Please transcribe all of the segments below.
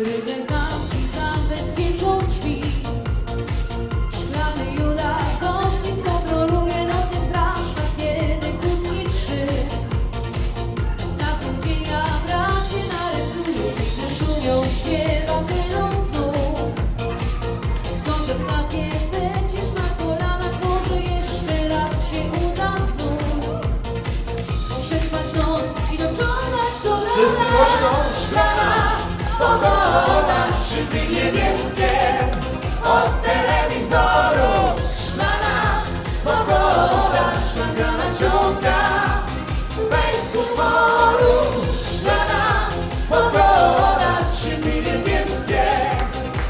Skryte zamki zabezpieczą drzwi. Szklany Juda gości skontroluje nocny straż A kiedy trzy. Kaznodzieja bracie narysuje Gdy szumią śpiewa tylą snu. Sąsiad pakiet będziesz na kolanach Może jeszcze raz się uda znów. Przetrwać noc i doczonać do Wszyscy głośno! szyby niebieskie od telewizorów. Szmana pogoda, sztanga naciąga, bez humoru. Szmana pogoda, szyby niebieskie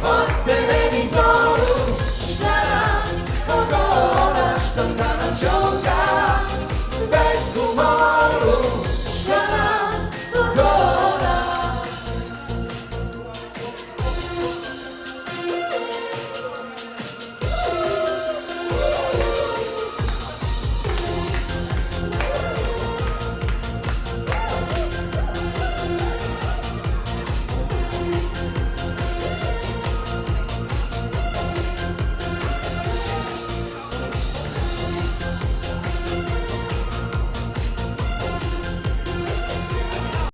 od telewizorów. Szmana pogoda, sztanga naciąga.